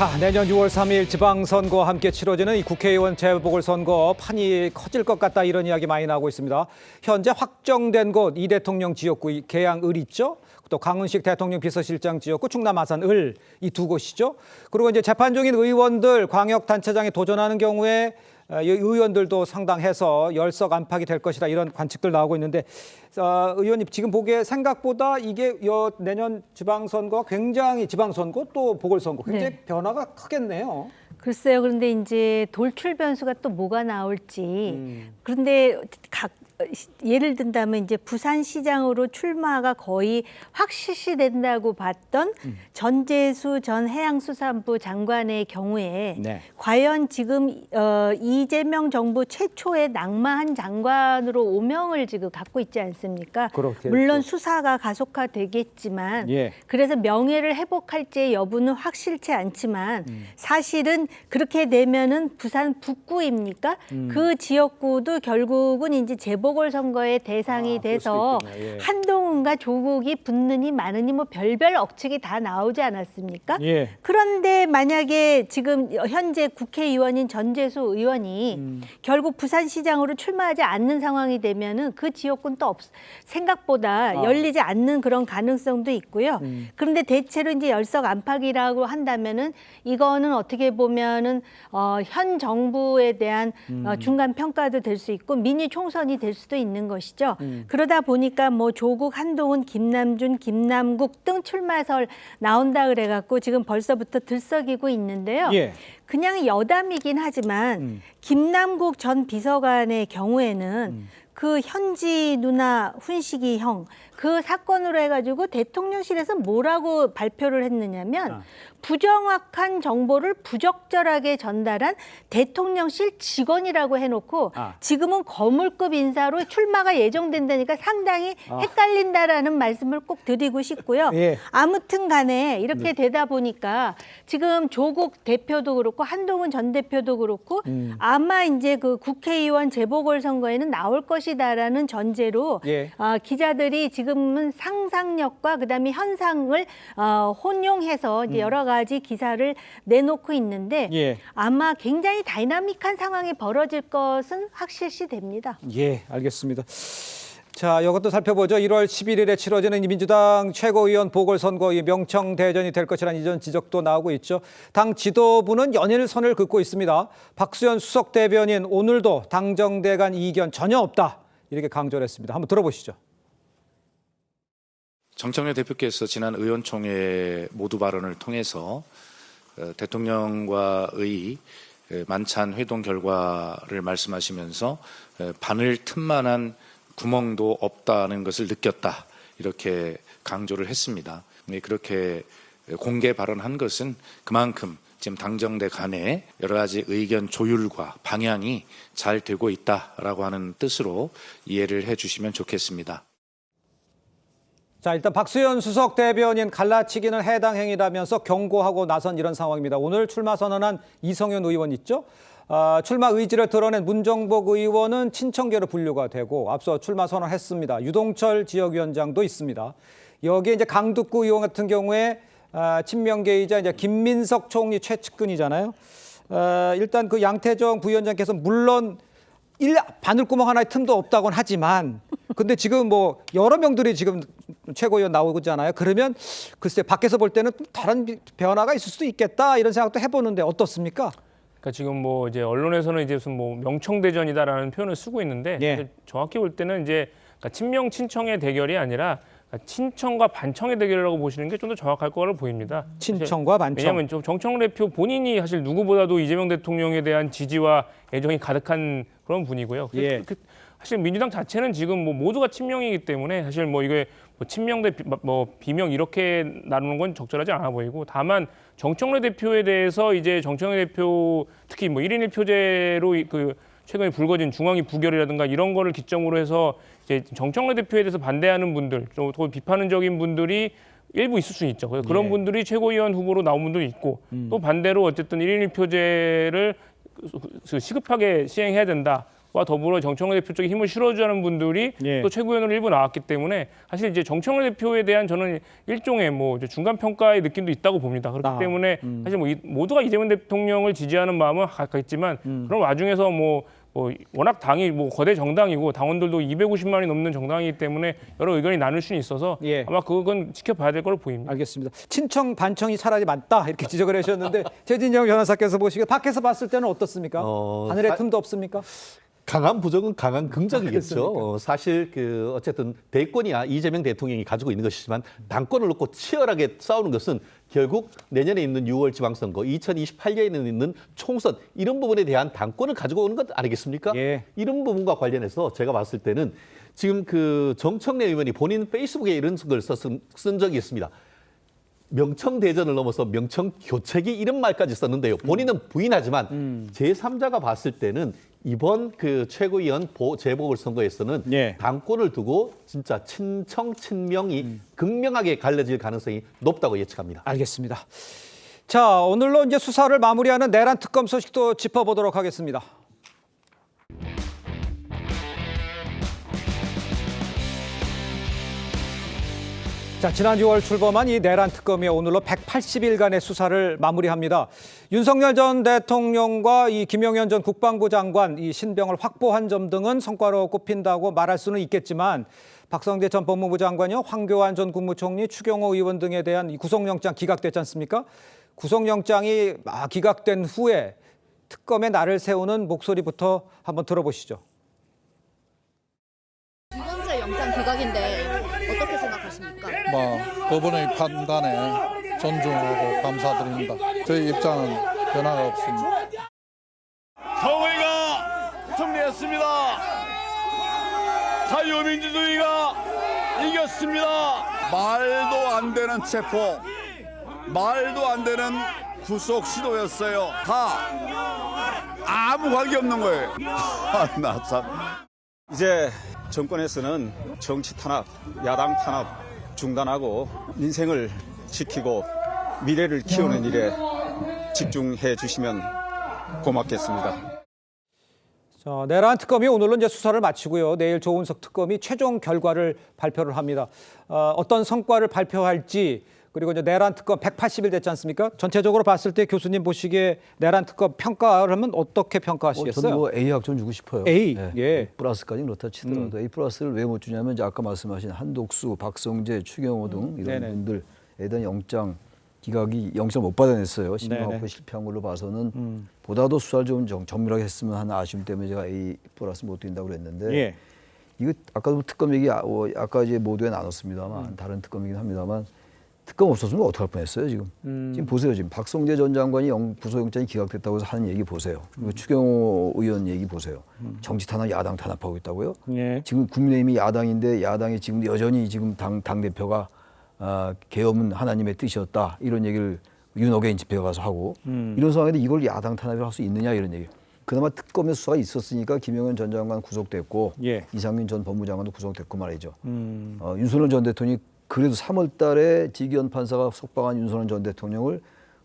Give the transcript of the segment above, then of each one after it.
자, 내년 6월 3일 지방선거와 함께 치러지는 이 국회의원 재보궐선거 판이 커질 것 같다 이런 이야기 많이 나오고 있습니다. 현재 확정된 곳 이 대통령 지역구 이 계양을 있죠. 또 강은식 대통령 비서실장 지역구 충남 아산 을 이 두 곳이죠. 그리고 이제 재판 중인 의원들 광역단체장에 도전하는 경우에 의원들도 상당해서 열석 안팎이 될 것이다 이런 관측들 나오고 있는데 어, 의원님 지금 보기에 생각보다 이게 여, 내년 지방선거 굉장히 지방선거 또 보궐선거 굉장히 네. 변화가 크겠네요. 글쎄요. 그런데 이제 돌출 변수가 또 뭐가 나올지. 음. 그런데 각 예를 든다면 이제 부산시장으로 출마가 거의 확실시 된다고 봤던 음. 전재수 전 해양수산부 장관의 경우에 네. 과연 지금 어, 이재명 정부 최초의 낙마한 장관으로 오명을 지금 갖고 있지 않습니까? 그렇겠죠. 물론 수사가 가속화되겠지만 예. 그래서 명예를 회복할지의 여부는 확실치 않지만 음. 사실은 그렇게 되면은 부산 북구입니까? 음. 그 지역구도 결국은 이제 재보 궐 선거의 대상이 아, 돼서. 예. 한동훈과 조국이 붙느니 마느니 뭐 별별 억측이 다 나오지 않았습니까? 예. 그런데 만약에 지금 현재 국회의원인 전재수 의원이 음. 결국 부산시장으로 출마하지 않는 상황이 되면은 그 지역군 또 없, 생각보다 아. 열리지 않는 그런 가능성도 있고요. 음. 그런데 대체로 이제 열석 안팎이라고 한다면은 이거는 어떻게 보면은 어, 현 정부에 대한 음. 어, 중간 평가도 될 수 있고 미니 총선이 될 수도 있는 것이죠. 음. 그러다 보니까 뭐 조국, 한동훈, 김남준, 김남국 등 출마설 나온다 그래갖고 지금 벌써부터 들썩이고 있는데요. 예. 그냥 여담이긴 하지만 음. 김남국 전 비서관의 경우에는 그 현지 누나 훈식이 형 그 사건으로 해가지고 대통령실에서 뭐라고 발표를 했느냐면 아. 부정확한 정보를 부적절하게 전달한 대통령실 직원이라고 해놓고 아. 지금은 거물급 인사로 출마가 예정된다니까 상당히 아. 헷갈린다라는 말씀을 꼭 드리고 싶고요. 예. 아무튼 간에 이렇게 되다 보니까 지금 조국 대표도 그렇고 한동훈 전 대표도 그렇고 음. 아마 이제 그 국회의원 재보궐 선거에는 나올 것이다라는 전제로 예. 아, 기자들이 지금 은 상상력과 그다음에 현상을 어, 혼용해서 이제 여러 가지 기사를 내놓고 있는데 음. 예. 아마 굉장히 다이나믹한 상황이 벌어질 것은 확실시 됩니다. 예, 알겠습니다. 자, 이것도 살펴보죠. 1월 11일에 치러지는 이 민주당 최고위원 보궐선거 이 명청 대전이 될 것이라는 이전 지적도 나오고 있죠. 당 지도부는 연일 선을 긋고 있습니다. 박수현 수석 대변인 오늘도 당정대 간 이견 전혀 없다. 이렇게 강조를 했습니다. 한번 들어보시죠. 정청래 대표께서 지난 의원총회 모두 발언을 통해서 어, 대통령과의 에, 만찬 회동 결과를 말씀하시면서 에, 바늘 틈만한 구멍도 없다는 것을 느꼈다 이렇게 강조를 했습니다. 네, 그렇게 공개 발언한 것은 그만큼 지금 당정대 간에 여러 가지 의견 조율과 방향이 잘 되고 있다라고 하는 뜻으로 이해를 해주시면 좋겠습니다. 자, 일단 박수현 수석 대변인 갈라치기는 해당 행위라면서 경고하고 나선 이런 상황입니다. 오늘 출마 선언한 이성윤 의원 있죠? 아, 출마 의지를 드러낸 문정복 의원은 친청계로 분류가 되고 앞서 출마 선언했습니다. 유동철 지역위원장도 있습니다. 여기에 이제 강두구 의원 같은 경우에 아, 친명계이자 이제 김민석 총리 최측근이잖아요. 아, 일단 그 양태정 부위원장께서 물론 일 바늘구멍 하나의 틈도 없다곤 하지만 근데 지금 뭐 여러 명들이 지금 최고위원 나오잖아요. 그러면 글쎄 밖에서 볼 때는 다른 비- 변화가 있을 수도 있겠다 이런 생각도 해보는데 어떻습니까? 그러니까 지금 뭐 이제 언론에서는 이제 무슨 뭐 명청대전이다라는 표현을 쓰고 있는데 예. 정확히 볼 때는 이제 그러니까 친명 친청의 대결이 아니라 그러니까 친청과 반청의 대결이라고 보시는 게 좀 더 정확할 거로 보입니다. 친청과 반청. 왜냐하면 좀 정청래 대표 본인이 사실 누구보다도 이재명 대통령에 대한 지지와 애정이 가득한 그런 분이고요. 그- 예. 그- 사실 민주당 자체는 지금 뭐 모두가 친명이기 때문에 사실 뭐 이게 뭐 친명 대 비, 뭐 비명 이렇게 나누는 건 적절하지 않아 보이고 다만 정청래 대표에 대해서 이제 정청래 대표 특히 뭐 1인 1표제로 이- 그 최근에 불거진 중앙위 부결이라든가 이런 거를 기점으로 해서 이제 정청래 대표에 대해서 반대하는 분들 또, 또 비판적인 분들이 일부 있을 수 있죠. 그래서 그런 예. 분들이 최고위원 후보로 나온 분도 있고 또 반대로 어쨌든 1인 1표제를 시급하게 시행해야 된다. 와 더불어 정청래 대표 쪽에 힘을 실어주는 분들이 예. 또 최고위원으로 일부 나왔기 때문에 사실 이제 정청래 대표에 대한 저는 일종의 뭐 이제 중간 평가의 느낌도 있다고 봅니다. 그렇기 아, 때문에 사실 뭐 이- 모두가 이재명 대통령을 지지하는 마음은 가깝겠지만 그런 와중에서 뭐, 뭐 워낙 당이 뭐 거대 정당이고 당원들도 250만이 넘는 정당이기 때문에 여러 의견이 나눌 수는 있어서 예. 아마 그건 지켜봐야 될 걸로 보입니다. 알겠습니다. 친청 반청이 차라리 맞다 이렇게 지적을 하셨는데 최진영 변호사께서 보시기에 밖에서 봤을 때는 어떻습니까? 어, 하늘의 사- 틈도 없습니까? 강한 부정은 강한 긍정이겠죠. 어, 사실 그 어쨌든 대권이야 이재명 대통령이 가지고 있는 것이지만 당권을 놓고 치열하게 싸우는 것은 결국 내년에 있는 6월 지방선거, 2028년에 있는 총선 이런 부분에 대한 당권을 가지고 오는 것 아니겠습니까? 예. 이런 부분과 관련해서 제가 봤을 때는 지금 그 정청래 의원이 본인 페이스북에 이런 걸 썼, 쓴 적이 있습니다. 명청 대전을 넘어서 명청 교체기 이런 말까지 썼는데요. 본인은 부인하지만 제3자가 봤을 때는 이번 그 최고위원 보, 재보궐 선거에서는 예. 당권을 두고 진짜 친청 친명이 극명하게 갈라질 가능성이 높다고 예측합니다. 알겠습니다. 자 오늘로 이제 수사를 마무리하는 내란 특검 소식도 짚어보도록 하겠습니다. 자, 지난 6월 출범한 이 내란 특검이 오늘로 180일간의 수사를 마무리합니다. 윤석열 전 대통령과 이 김영현 전 국방부 장관 이 신병을 확보한 점 등은 성과로 꼽힌다고 말할 수는 있겠지만 박성대 전 법무부 장관이요, 황교안 전 국무총리, 추경호 의원 등에 대한 이 구속영장 기각됐지 않습니까? 구속영장이 아, 기각된 후에 특검의 날을 세우는 목소리부터 한번 들어보시죠. 두 번째 영장 기각인데 어떻게 생각하십니까? 뭐 법원의 판단에 존중하고 감사드립니다. 저희 입장은 변화가 없습니다. 정의가 승리했습니다. 자유민주주의가 이겼습니다. 말도 안 되는 체포, 말도 안 되는 구속 시도였어요. 다 아무 관계 없는 거예요. 아, 나 참. 이제 정권에서는 정치 탄압, 야당 탄압 중단하고 민생을 지키고 미래를 키우는 일에 집중해 주시면 고맙겠습니다. 자, 내란 특검이 오늘로 이제 수사를 마치고요. 내일 조은석 특검이 최종 결과를 발표를 합니다. 어, 어떤 성과를 발표할지 그리고 이제 내란 특검 180일 됐지 않습니까? 전체적으로 봤을 때 교수님 보시기에 내란 특검 평가를 하면 어떻게 어, 평가하시겠어요? 저는 뭐 A 학점 주고 싶어요. A, 네, 예. A 플러스까지는 그렇다 치더라도 A 플러스를 왜 못 주냐면 이제 아까 말씀하신 한독수, 박성재, 추경호 등 이런 네네. 분들에 대한 영장 기각이 영장 못 받아냈어요. 음. 신명하고 실패한 걸로 봐서는 보다도 수사를 좀 정- 정밀하게 했으면 하는 아쉬움 때문에 제가 A 플러스 못 드린다고 그랬는데 예. 이거 아까도 특검 얘기 아- 어, 아까 이제 모두에 나눴습니다만 음. 다른 특검이긴 합니다만 특검 없었으면 어떡할 뻔했어요 지금. 음. 지금 보세요 지금 박성재 전 장관이 영, 구속영장이 기각됐다고 해서 하는 얘기 보세요. 음. 그리고 추경호 의원 얘기 보세요. 정치 탄압, 야당 탄압하고 있다고요? 예. 지금 국민의힘이 야당인데 야당이 지금 여전히 지금 당, 당 대표가 아, 계엄은 하나님의 뜻이었다 이런 얘기를 윤호개인 집회 가서 하고 음. 이런 상황인데 이걸 야당 탄압을 할 수 있느냐 이런 얘기. 그나마 특검의 수사가 있었으니까 김영현 전 장관 구속됐고 예. 이상민 전 법무장관도 구속됐고 말이죠. 음. 어, 윤석열 전 대통령이 그래도 3월 달에 지기현 판사가 속박한 윤석열 전 대통령을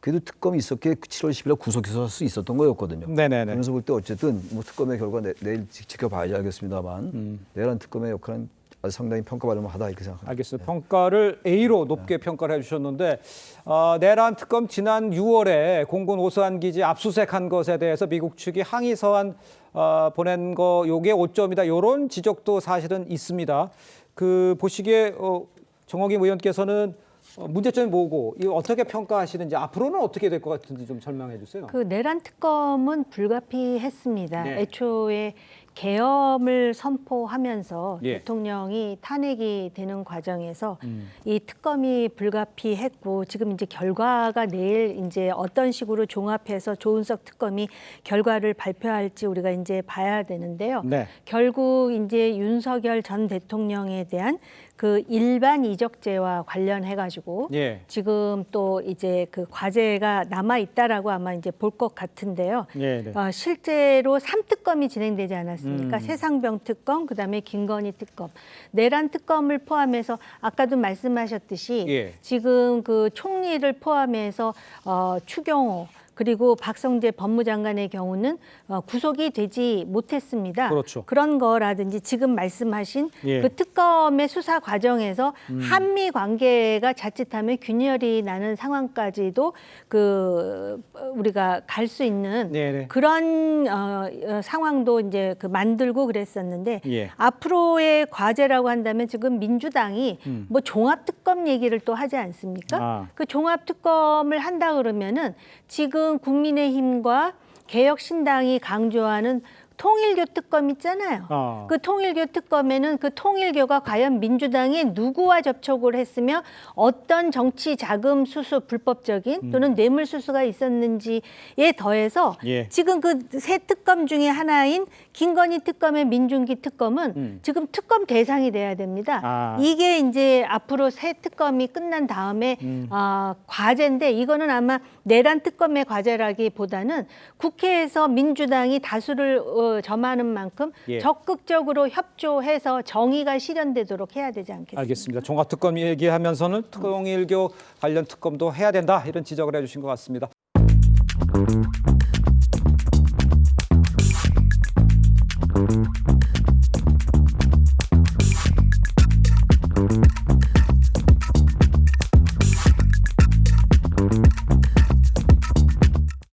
그래도 특검이 있었기에 7월 10일 날 구속해서 할 수 있었던 거였거든요. 네네네. 그러면서 볼 때 어쨌든 뭐 특검의 결과 내, 지- 지켜봐야지 알겠습니다만 음. 내란 특검의 역할은 아주 상당히 평가받을 만하다 이렇게 생각합니다. 알겠습니다. 평가를 A로 높게 평가를 해주셨는데 어, 내란 특검 지난 6월에 공군 오수환 기지 압수수색한 것에 대해서 미국 측이 항의 서한 어, 보낸 거 요게 오점이다 이런 지적도 사실은 있습니다. 그 보시기에 어, 정호김 의원께서는 어, 문제점이 뭐고 이거 어떻게 평가하시는지 앞으로는 어떻게 될 것 같은지 좀 설명해 주세요. 그 내란 특검은 불가피했습니다. 네. 애초에 계엄을 선포하면서 예. 대통령이 탄핵이 되는 과정에서 음. 이 특검이 불가피했고 지금 이제 결과가 내일 이제 어떤 식으로 종합해서 조은석 특검이 결과를 발표할지 우리가 이제 봐야 되는데요. 네. 결국 이제 윤석열 전 대통령에 대한 그 일반 이적죄와 관련해 가지고 예. 지금 또 이제 그 과제가 남아 있다라고 아마 이제 볼 것 같은데요. 예, 네. 어, 실제로 삼특검이 진행되지 않았습니까? 음. 세상병 특검, 그다음에 김건희 특검, 내란 특검을 포함해서 아까도 말씀하셨듯이 예. 지금 그 총리를 포함해서 어, 추경호 그리고 박성재 법무장관의 경우는 어, 구속이 되지 못했습니다. 그렇죠. 런 거라든지 지금 말씀하신 예. 음. 그 특검의 수사 과정에서 한미 관계가 자칫하면 균열이 나는 상황까지도 그 어, 우리가 갈 수 있는 네네. 그런 어, 어, 상황도 이제 그 만들고 그랬었는데 예. 앞으로의 과제라고 한다면 지금 민주당이 뭐 종합 특검 얘기를 또 하지 않습니까? 음. 아. 그 종합 특검을 한다 그러면은 지금 국민의힘과 개혁신당이 강조하는 통일교 특검 있잖아요. 아. 그 통일교 특검에는 그 통일교가 과연 민주당이 누구와 접촉을 했으며 어떤 정치 자금 수수 불법적인 또는 뇌물 수수가 있었는지에 더해서 음. 예. 지금 그새 특검 중에 하나인 김건희 특검의 민중기 특검은 음. 지금 특검 대상이 돼야 됩니다. 아. 이게 이제 앞으로 새 특검이 끝난 다음에 음. 아, 과제인데 이거는 아마 내란 특검의 과제라기보다는 국회에서 민주당이 다수를 어, 점하는 만큼 예. 적극적으로 협조해서 정의가 실현되도록 해야 되지 않겠습니까? 알겠습니다. 종합특검 얘기하면서는 통일교 관련 특검도 해야 된다 이런 지적을 해주신 것 같습니다.